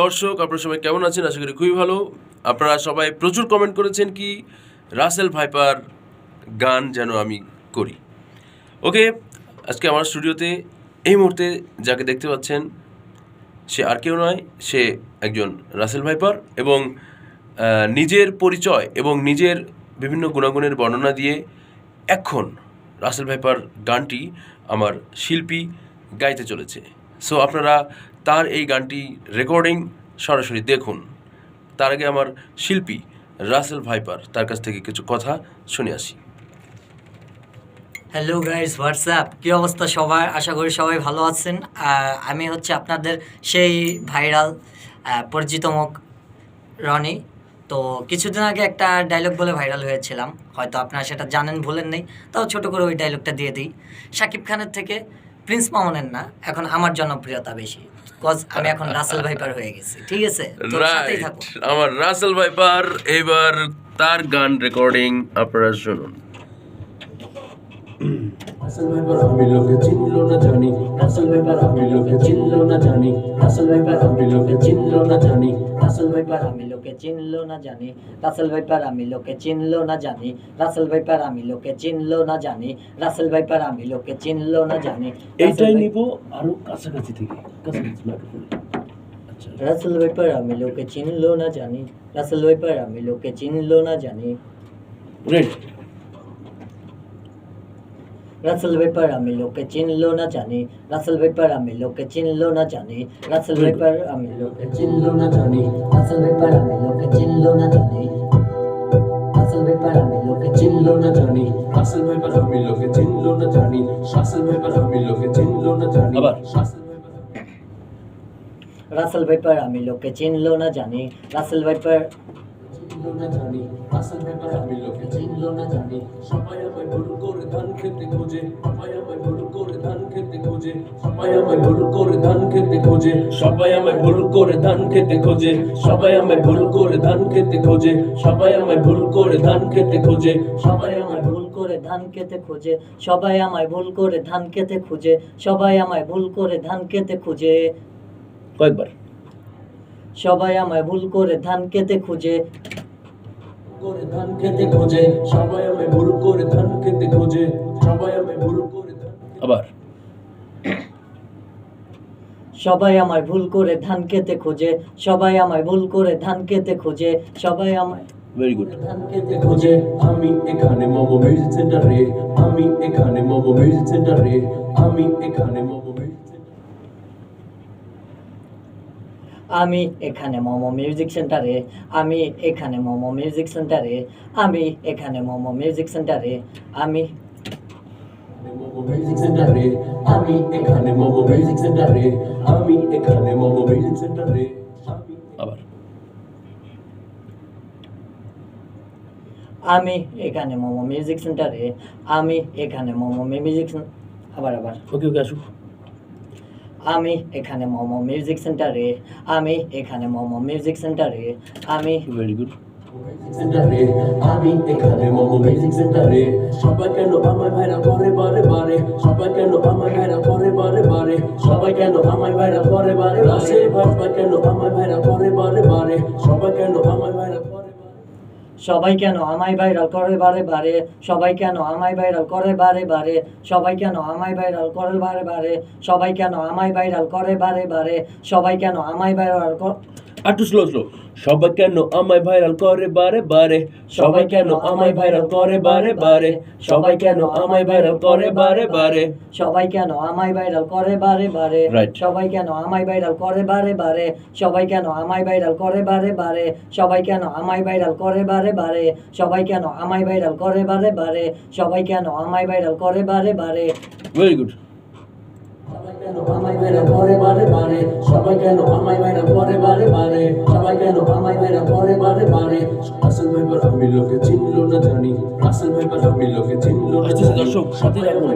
দর্শক, আপনারা সবাই কেমন আছেন? আশা করি খুবই ভালো। আপনারা সবাই প্রচুর কমেন্ট করেছেন কি রাসেল ভাইপার গান যেন আমি করি। ওকে আজকে আমার স্টুডিওতে এই মুহূর্তে যাকে দেখতে পাচ্ছেন, সে আর কেউ নয়, সে একজন রাসেল ভাইপার এবং নিজের পরিচয় এবং নিজের বিভিন্ন গুণাগুণের বর্ণনা দিয়ে এখন রাসেল ভাইপার গানটি আমার শিল্পী গাইতে চলেছে। সো আপনারা তার এই গানটি রেকর্ডিং সরাসরি দেখুন। তার আগে আমার শিল্পী রাসেল ভাইপার তার কাছ থেকে কিছু কথা শুনে আসি। হ্যালো গাইস হোয়াটসঅ্যাপ কী অবস্থা সবার? আশা করি সবাই ভালো আছেন। আমি হচ্ছে আপনাদের সেই ভাইরাল পরিচিত মুখ রনি। তো কিছুদিন আগে একটা ডায়লগ বলে ভাইরাল হয়েছিলাম। হয়তো আপনারা সেটা জানেন, ভুলেন নেই। তাও ছোট করে ওই ডায়লগটা দিয়ে দিই। শাকিব খানের থেকে প্রিন্স মামুনের না এখন আমার জনপ্রিয়তা বেশি কজ আমি এখন রাসেল ভাইপার হয়ে গেছি ঠিক আছে? আমার রাসেল ভাইপার এবার তার গান রেকর্ডিং আপনারা শুনুন। রাসেল ভাইপার আমি লোকে চিনলো না জানি। রাসেল ভাইপার আমি লোকে চিনলো না জানি। রাসেল ভাইপার আমি লোকে চিনলো না জানি। রাসেল ভাইপার আমি লোকে চিনলো না জানি। রাসেল ভাইপার আমি লোকে চিনলো না জানি। রাসেল ভাইপার আমি লোকে চিনলো না জানি। রাসেল ভাইপার আমি লোকে চিনলো না জানি। এইটাই নিব আরও কাছাকাছি থেকে। কাছাকাছি আচ্ছা। রাসেল ভাইপার আমি লোকে চিনলো না জানি। রাসেল ভাইপার আমি লোকে চিনলো না জানি। রেডি রাসেল ভাইপার আমি লোকে চিনলো না জানি রাসেল ভাইপার আমি লোকে চিনলো না জানি রাসেল ভাইপার আমি লোকে চিনলো না জানি রাসেল ভাইপার আমি লোকে চিনলো না জানি রাসেল ভাইপার আমি লোকে চিনলো না জানি রাসেল ভাইপার আমি লোকে চিনলো না জানি রাসেল ভাইপার আমি লোকে চিনলো না জানি আবার। রাসেল ভাইপার রাসেল ভাইপার আমি লোকে চিনলো না জানি রাসেল ভাইপার চিনলো না জানি রাসেল ভাইপার আমি লোকে চিনলো না জানি সবাই আমায় ভুল করে ধান খেতে খোঁজে সবাই আমায় ভুল করে ধান খেতে খোঁজে সবাই আমায় ভুল করে ধান খেতে খোঁজে সবাই আমায় ভুল করে ধান খেতে খোঁজে সবাই আমায় ভুল করে ধান খেতে খোঁজে সবাই আমায় ভুল করে ধান খেতে খোঁজে সবাই আমায় ভুল ভুল করে ধান খেতে খুঁজে সবাই আমায় ভুল করে ধান খেতে খুঁজে সবাই আমায় ভুল করে ধান খেতে খুঁজে কয়েকবার সবাই আমায় ভুল করে ধান খেতে খুঁজে করে ধান খেতে খোঁজে। সবাই আমায় ভুল করে ধান খেতে খোঁজে। সবাই আমায় ভুল করে ধান আবার। সবাই আমায় ভুল করে ধান খেতে খুঁজে। সবাই আমায় ভুল করে ধান খেতে খুঁজে। সবাই আমায় ভেরি গুড ধান খেতে খেতে খোঁজে। আমি এখানে মোমো মিউজিক সেন্টারে আমি এখানে মোমো মিউজিক সেন্টারে আমি এখানে মোমো মিউজিক সেন্টারে আমি এখানে মোমো মিউজিক সেন্টারে আমি এখানে মোমো মিউজিক সেন্টারে আমি এখানে মোমো মিউজিক সেন্টারে আমি মিউজিক সেন্টারে আমি এখানে মোমো মিউজিক সেন্টারে আমি এখানে মোমো মিউজিক সেন্টারে আবার। আমি এখানে মোমো মিউজিক সেন্টারে আমি এখানে মোমো মিউজিক আবার আবার। ওকে ওকে আসুক। আমি এখানে মোমো মিউজিক সেন্টারে আমি এখানে মোমো মিউজিক সেন্টারে আমি ভেরি গুড সেন্টারে আমি এখানে মোমো মিউজিক সেন্টারে। সবাই কেন আমায় ভাইরা করে বারে বারে? সবাই কেন আমায় ভাইরা করে বারে বারে? সবাই কেন আমায় ভাইরা করে বারে বারে? সবাই কেন আমায় ভাইরা করে বারে বারে? সবাই কেন আমায় ভাইরা বারে? সবাই কেন আমায় ভাইরাল করে বারে বারে? সবাই কেন আমায় ভাইরাল করে বারে বারে? সবাই কেন আমায় ভাইরাল করে বারে বারে? সবাই কেন আমায় ভাইরাল করে বারে বারে? সবাই কেন আমায় ভাইরাল একটু স্লো স্লো সবাই কেন আমায় ভাইরাল করে? বারে বারে। সবাই কেন আমায় ভাইরাল করে? বারে বারে। সবাই কেন আমায় ভাইরাল করে? বারে বারে। সবাই কেন আমায় ভাইরাল করে? বারে বারে। সবাই কেন আমায় ভাইরাল করে? বারে বারে। সবাই কেন আমায় ভাইরাল করে? বারে বারে। সবাই কেন আমায় ভাইরাল করে? বারে বারে। সবাই কেন আমায় ভাইরাল করে? বারে বারে। সবাই কেন আমায় ভাইরাল করে? বারে বারে। ভেরি গুড কেন ভাইরা করে বারে বারে? সবাই কেন আমায় ভাইরা পরে বারে বারে? সবাই কেন আমায় ভাইরা পরে বারে বারে? আসল ভাইবার আমি লোকে চিনল না জানি আসল ভাইবার আমি লোকে চিনল না আসতেছে জানি। দর্শক, সাথে রাখুন।